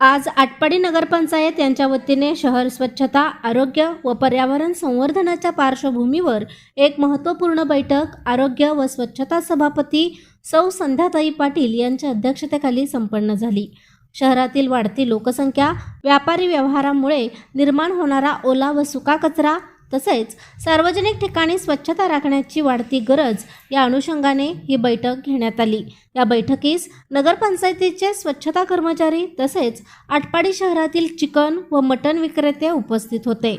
आज आटपाडी नगरपंचायत यांच्या वतीने शहर स्वच्छता आरोग्य व पर्यावरण संवर्धनाच्या पार्श्वभूमीवर एक महत्त्वपूर्ण बैठक आरोग्य व स्वच्छता सभापती सौ संध्याताई पाटील यांच्या अध्यक्षतेखाली संपन्न झाली. शहरातील वाढती लोकसंख्या व्यापारी व्यवहारामुळे निर्माण होणारा ओला व सुका कचरा तसेच सार्वजनिक ठिकाणी स्वच्छता राखण्याची वाढती गरज या अनुषंगाने ही बैठक घेण्यात आली. या बैठकीस नगरपंचायतीचे स्वच्छता कर्मचारी तसेच आटपाडी शहरातील चिकन व मटण विक्रेते उपस्थित होते.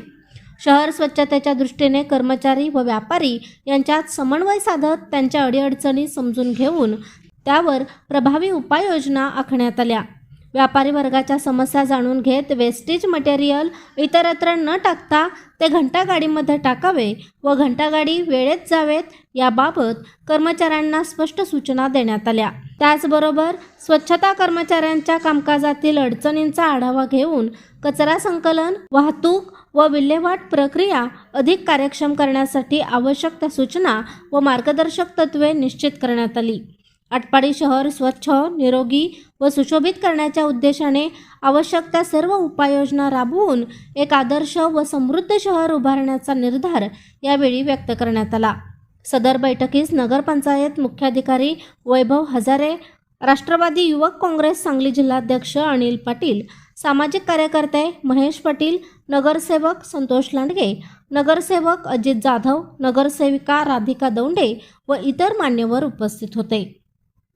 शहर स्वच्छतेच्या दृष्टीने कर्मचारी व व्यापारी यांच्यात समन्वय साधत त्यांच्या अडीअडचणी समजून घेऊन त्यावर प्रभावी उपाययोजना आखण्यात आल्या. व्यापारी वर्गाच्या समस्या जाणून घेत वेस्टेज मटेरियल इतरत्र न टाकता ते घंटागाडीमध्ये टाकावे व घंटागाडी वेळेत जावेत याबाबत कर्मचाऱ्यांना स्पष्ट सूचना देण्यात आल्या. त्याचबरोबर स्वच्छता कर्मचाऱ्यांच्या कामकाजातील अडचणींचा आढावा घेऊन कचरा संकलन वाहतूक व विल्हेवाट प्रक्रिया अधिक कार्यक्षम करण्यासाठी आवश्यक त्या सूचना व मार्गदर्शक तत्त्वे निश्चित करण्यात आली. आटपाडी शहर स्वच्छ निरोगी व सुशोभित करण्याच्या उद्देशाने आवश्यक त्या सर्व उपाययोजना राबवून एक आदर्श व समृद्ध शहर उभारण्याचा निर्धार यावेळी व्यक्त करण्यात आला. सदर बैठकीस नगरपंचायत मुख्याधिकारी वैभव हजारे राष्ट्रवादी युवक काँग्रेस सांगली जिल्हाध्यक्ष अनिल पाटील सामाजिक कार्यकर्ते महेश पाटील नगरसेवक संतोष लांडगे नगरसेवक अजित जाधव नगरसेविका राधिका दौंडे व इतर मान्यवर उपस्थित होते.